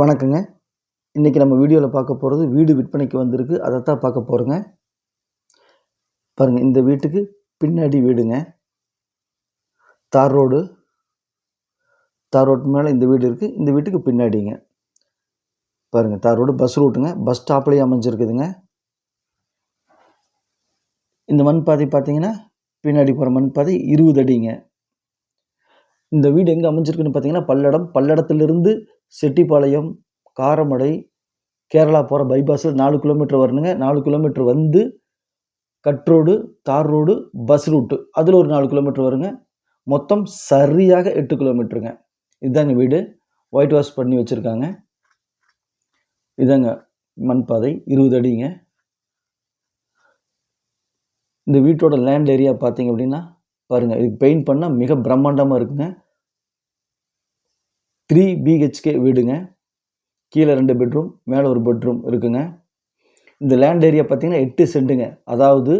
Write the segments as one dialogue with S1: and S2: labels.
S1: வணக்கங்க. இன்றைக்கி நம்ம வீடியோவில் பார்க்க போகிறது வீடு விற்பனைக்கு வந்திருக்கு. அதை தான் பார்க்க போகிறோங்க பாருங்கள் இந்த வீட்டுக்கு பின்னாடி வீடுங்க. தார் ரோடு. தார் ரோட்டு மேலே இந்த வீடு இருக்குது இந்த வீட்டுக்கு பின்னாடிங்க. பாருங்கள் தார் ரோடு பஸ் ரூட்டுங்க. பஸ் ஸ்டாப்லேயே அமைஞ்சிருக்குதுங்க. இந்த மண் பாதை பார்த்தீங்கன்னா பின்னாடி போகிற மண் பாதை இருபது அடிங்க. இந்த வீடு எங்கே அமைஞ்சிருக்குன்னு பார்த்தீங்கன்னா பல்லடம். பல்லடத்துலேருந்து செட்டிப்பாளையம் காரமடை கேரளா போகிற பைபாஸில் நாலு கிலோமீட்டர் வரணுங்க. நாலு கிலோமீட்டர் வந்து cut road tar road bus route அதில் ஒரு நாலு கிலோமீட்டர் வருங்க. மொத்தம் சரியாக எட்டு கிலோமீட்டருங்க இதுதாங்க வீடு. ஒயிட் வாஷ் பண்ணி வச்சுருக்காங்க. இதாங்க மண் பாதை இருபது அடிங்க. இந்த வீட்டோட லேண்ட் ஏரியா பார்த்தீங்க அப்படின்னா பாருங்கள் இது பெயிண்ட் பண்ணால் மிக பிரம்மாண்டமாக இருக்குங்க. த்ரீ பிஹெச்கே வீடுங்க. கீழே ரெண்டு பெட்ரூம் மேலே ஒரு பெட்ரூம் இருக்குங்க. இந்த லேண்ட் ஏரியா பார்த்தீங்கன்னா எட்டு சென்ட்டுங்க அதாவது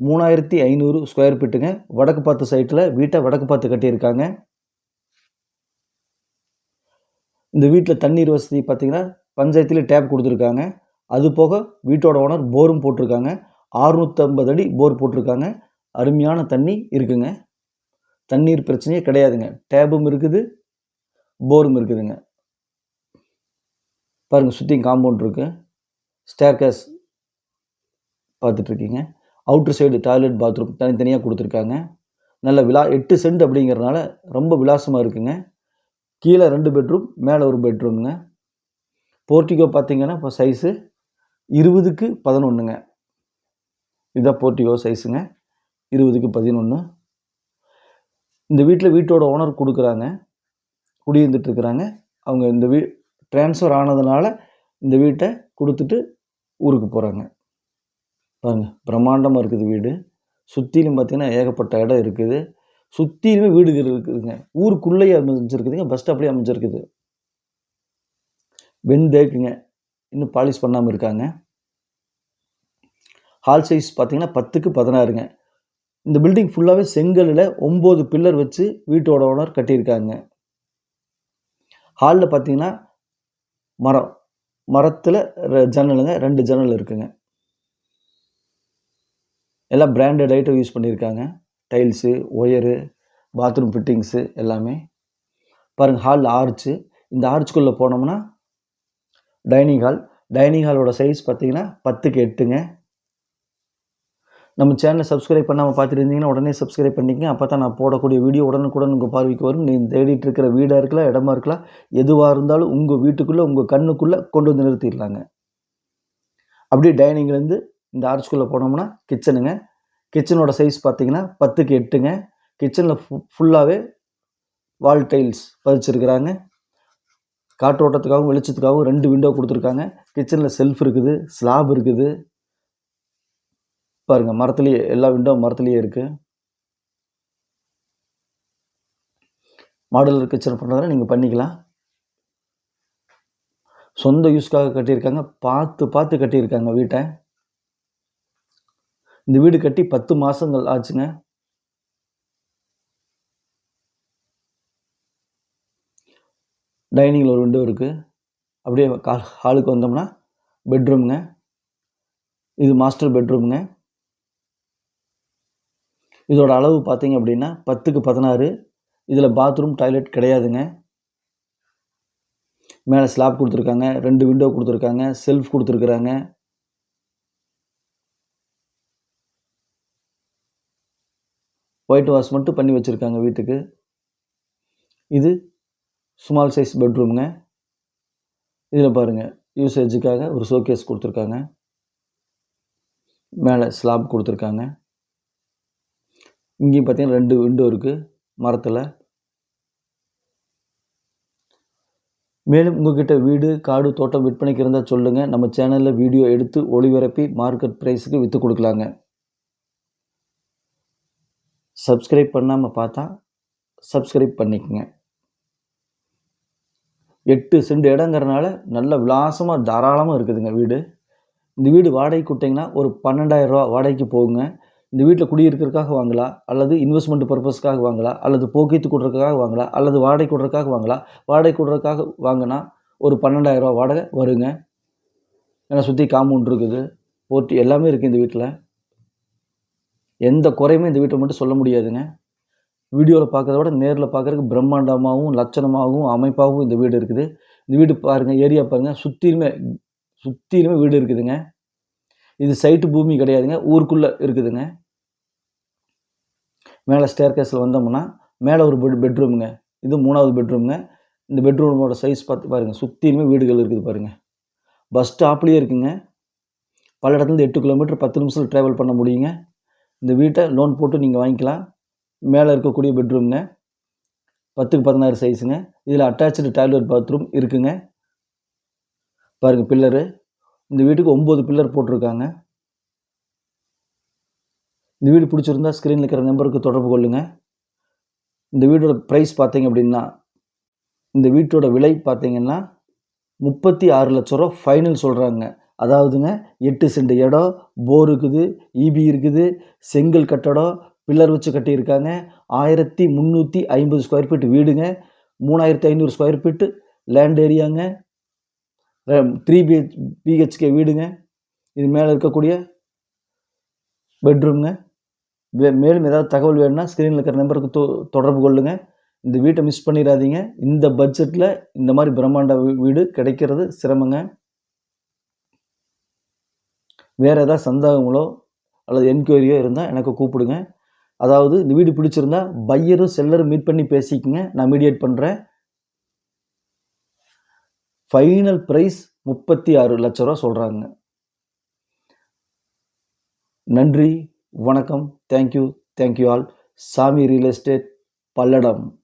S1: மூணாயிரத்தி ஐநூறு ஸ்கொயர் ஃபீட்டுங்க வடக்கு பார்த்து சைட்டில் வீட்டை வடக்கு பார்த்து கட்டியிருக்காங்க. இந்த வீட்டில் தண்ணீர் வசதி பார்த்தீங்கன்னா பஞ்சாயத்தில் டேப் கொடுத்துருக்காங்க. அது போக வீட்டோட ஓனர் போரும் போட்டிருக்காங்க. அறுநூற்றம்பது அடி போர் போட்டிருக்காங்க. அருமையான தண்ணி இருக்குங்க. தண்ணீர் பிரச்சனையே கிடையாதுங்க. டேபும் இருக்குது. போரும் இருக்குதுங்க. பாருங்கள் சுற்றி காம்பவுண்ட் இருக்குது ஸ்டேர்கேஸ் பார்த்துட்ருக்கீங்க. அவுட்ரு சைடு டாய்லெட் பாத்ரூம் தனித்தனியாக கொடுத்துருக்காங்க. நல்ல விலா எட்டு சென்ட் அப்படிங்கிறனால ரொம்ப விலாசமாக இருக்குங்க. கீழே ரெண்டு பெட்ரூம் மேலே ஒரு பெட்ரூம்ங்க போர்ட்டிகோ பார்த்தீங்கன்னா இப்போ சைஸு இருபதுக்கு பதினொன்றுங்க இதுதான் போர்ட்டிகோ சைஸுங்க இருபதுக்கு பதினொன்று இந்த வீட்டில் வீட்டோட ஓனர் கொடுக்குறாங்க. குடியிருந்துட்டுருக்குறாங்க. அவங்க இந்த வீ ட்ரான்ஸ்ஃபர் ஆனதுனால இந்த வீட்டை கொடுத்துட்டு ஊருக்கு போகிறாங்க பாருங்கள் பிரம்மாண்டமாக இருக்குது வீடு. சுற்றிலும் பார்த்தீங்கன்னா ஏகப்பட்ட இடம் இருக்குது. சுற்றிலுமே வீடுகள் இருக்குதுங்க. ஊருக்குள்ளேயே அமைஞ்சிருக்குதுங்க. பஸ் ஸ்டாப்லேயே அமைஞ்சிருக்குது. வெந்தேக்குங்க இன்னும் பாலிஷ் பண்ணாமல் இருக்காங்க. ஹால் சைஸ் பார்த்திங்கன்னா பத்துக்கு பதினாறுங்க. இந்த பில்டிங் ஃபுல்லாகவே செங்கலில் ஒம்பது பில்லர் வச்சு வீட்டோட ஓனர் கட்டியிருக்காங்க. ஹாலில் பார்த்தீங்கன்னா மரம். மரத்தில் ஜன்னலுங்க ரெண்டு ஜன்னல் இருக்குங்க. எல்லாம் பிராண்டட் ஐட்டம் யூஸ் பண்ணியிருக்காங்க. டைல்ஸு ஒயரு பாத்ரூம் ஃபிட்டிங்ஸு எல்லாமே. பாருங்கள் ஹாலில் ஆர்ச்சு இந்த ஆர்ச்சுக்குள்ளே போனோம்னா டைனிங் ஹால் டைனிங் ஹாலோட சைஸ் பார்த்தீங்கன்னா பத்துக்கு எட்டுங்க. நம்ம சேனலை சப்ஸ்கிரைப் பண்ணாமல் பார்த்துட்டு இருந்தீங்கன்னா உடனே சப்ஸ்கிரைப் பண்ணிக்கங்க. அப்போ தான் நான் போடக்கூடிய வீடியோ உடனுக்குடன் உங்கள் பார்வைக்கு வரும். நீங்கள் தேடிட்டு இருக்கிற வீடாக இருக்கலாம் இடமா இருக்கலாம் எதுவாக இருந்தாலும் உங்கள் வீட்டுக்குள்ளே உங்கள் கண்ணுக்குள்ளே கொண்டு வந்து நிறுத்திடலாங்க. அப்படியே டைனிங்லேருந்து இந்த ஆர்ச்சுக்குள்ளே போனோம்னா கிச்சனுங்க கிச்சனோட சைஸ் பார்த்தீங்கன்னா பத்துக்கு எட்டுங்க. கிச்சனில் ஃபு ஃபுல்லாகவே வால் டைல்ஸ் பதிச்சிருக்கிறாங்க. காற்றோட்டத்துக்காகவும் வெளிச்சத்துக்காகவும் ரெண்டு விண்டோ கொடுத்துருக்காங்க. கிச்சனில் செல்ஃப் இருக்குது ஸ்லாப் இருக்குது. பாருங்கள் மரத்துலேயே எல்லா விண்டோ மரத்துலேயே இருக்குது மாடலர் கிச்சன் பண்ணுறதுனா நீங்கள் பண்ணிக்கலாம். சொந்த யூஸ்க்காக கட்டியிருக்காங்க பார்த்து பார்த்து கட்டியிருக்காங்க வீட்டை. இந்த வீடு கட்டி பத்து மாதங்கள் ஆச்சுங்க. டைனிங்கில் ஒரு விண்டோ இருக்குது அப்படியே கா ஹாலுக்கு வந்தோம்னா பெட்ரூம்ங்க இது மாஸ்டர் பெட்ரூம்ங்க இதோட அளவு பார்த்தீங்க அப்படின்னா பத்துக்கு பதினாறு. இதில் பாத்ரூம் டாய்லெட் கிடையாதுங்க. மேலே ஸ்லாப் கொடுத்துருக்காங்க ரெண்டு விண்டோ கொடுத்துருக்காங்க செல்ஃப் கொடுத்துருக்குறாங்க. ஒயிட் வாஷ் மட்டும் பண்ணி வச்சுருக்காங்க வீட்டுக்கு. இது ஸ்மால் சைஸ் பெட்ரூம்ங்க இதில் பாருங்கள் யூசேஜுக்காக ஒரு ஷோகேஸ் கொடுத்துருக்காங்க. மேலே ஸ்லாப் கொடுத்துருக்காங்க. இங்கேயும் பார்த்தீங்கன்னா ரெண்டு விண்டோ இருக்குது மரத்தில். மேலும் உங்ககிட்ட வீடு காடு தோட்டம் விற்பனைக்கு இருந்தால் சொல்லுங்கள் நம்ம சேனலில் வீடியோ எடுத்து ஒளிபரப்பி மார்க்கெட் ப்ரைஸுக்கு விற்று கொடுக்கலாங்க. சப்ஸ்கிரைப் பண்ணாமல் பார்த்தா சப்ஸ்கிரைப் பண்ணிக்கங்க. எட்டு சென்ட் இடங்கிறனால நல்ல விலாசமாக தாராளமாக இருக்குதுங்க வீடு. இந்த வீடு வாடகைக்கு விட்டிங்கன்னா ஒரு பன்னெண்டாயிரரூவா வாடகைக்கு போகுங்க. இந்த வீட்டில் குடியிருக்கிறதுக்காக வாங்கலாம் அல்லது இன்வெஸ்ட்மெண்ட் பர்பஸ்க்காக வாங்கலாம் அல்லது போக்குவரத்து கொடுறதுக்காக வாங்கலாம் அல்லது வாடகை கொடுறதுக்காக வாங்கலாம் வாடகை கொடுறதுக்காக வாங்கினா ஒரு பன்னெண்டாயிரரூவா வாடகை வருங்க. ஏன்னா சுற்றி காம்பவுண்ட் இருக்குது. போட்டி எல்லாமே இருக்குது இந்த வீட்டில் எந்த குறையுமே இந்த வீட்டை மட்டும் சொல்ல முடியாதுங்க. வீடியோவில் பார்க்குறத விட நேரில் பார்க்கறதுக்கு பிரம்மாண்டமாகவும் லட்சணமாகவும் அமைப்பாகவும் இந்த வீடு இருக்குது. இந்த வீடு பாருங்கள் ஏரியா பாருங்கள் சுற்றிலுமே சுற்றிலுமே வீடு இருக்குதுங்க. இது சைட்டு பூமி கிடையாதுங்க. ஊருக்குள்ளே இருக்குதுங்க. மேலே ஸ்டேர் கேஸில் வந்தோம்னா, மேலே ஒரு பெட் பெட்ரூமுங்க இது மூணாவது பெட்ரூமுங்க இந்த பெட்ரூமோட சைஸ் பார்த்து பாருங்க. சுற்றியுமே வீடுகள் இருக்குது பாருங்க. பஸ் ஸ்டாப்லேயே இருக்குங்க. பல்லடத்துலேருந்து 8 கிலோமீட்டர் பத்து நிமிஷத்தில் ட்ராவல் பண்ண முடியுங்க. இந்த வீட்டை லோன் போட்டு நீங்கள் வாங்கிக்கலாம். மேலே இருக்கக்கூடிய பெட்ரூம்ங்க. 10க்கு 16 சைஸுங்க. இதில் அட்டாச்சு டாய்லெட் பாத்ரூம் இருக்குங்க. பாருங்கள் பில்லரு. இந்த வீட்டுக்கு ஒம்பது பில்லர் போட்டிருக்காங்க. இந்த வீடு பிடிச்சிருந்தா ஸ்க்ரீனில் இருக்கிற நம்பருக்கு தொடர்பு கொள்ளுங்கள் இந்த வீடோட ப்ரைஸ் பார்த்தீங்க அப்படின்னா, இந்த வீட்டோட விலை பார்த்தீங்கன்னா, ரூ. 36,00,000 ஃபைனல் சொல்கிறாங்க அதாவதுங்க எட்டு சென்ட் இடம், போர் இருக்குது, ஈபி இருக்குது, செங்கல் கட்டடம், பில்லர் வச்சு கட்டியிருக்காங்க. 1350 ஸ்கொயர் ஃபீட் வீடுங்க. 3500 ஸ்கொயர் ஃபீட் லேண்ட் ஏரியாங்க. த்ரீ பிஹெச் பிஹெச்கே வீடுங்க. இது மேலே இருக்கக்கூடிய பெட்ரூம்ங்க. வே மேலும் ஏதாவது தகவல் வேணும்னா ஸ்க்ரீனில் இருக்கிற நம்பருக்கு தொ தொடர்பு கொள்ளுங்கள் இந்த வீட்டை மிஸ் பண்ணிடாதீங்க இந்த பட்ஜெட்டில் இந்த மாதிரி பிரம்மாண்ட வீடு கிடைக்கிறது சிரமங்க. வேறு ஏதாவது சந்தேகங்களோ அல்லது என்கொயரியோ இருந்தால் எனக்கு கூப்பிடுங்க. அதாவது இந்த வீடு பிடிச்சிருந்தா பையரும், செல்லரும் மீட் பண்ணி பேசிக்கங்க. நான் மீடியேட் பண்ணுறேன் ஃபைனல் ப்ரைஸ் முப்பத்தி ரூ. 36,00,000 சொல்றாங்க. நன்றி, வணக்கம். Thank you, thank you all. Sami real estate, Palladam.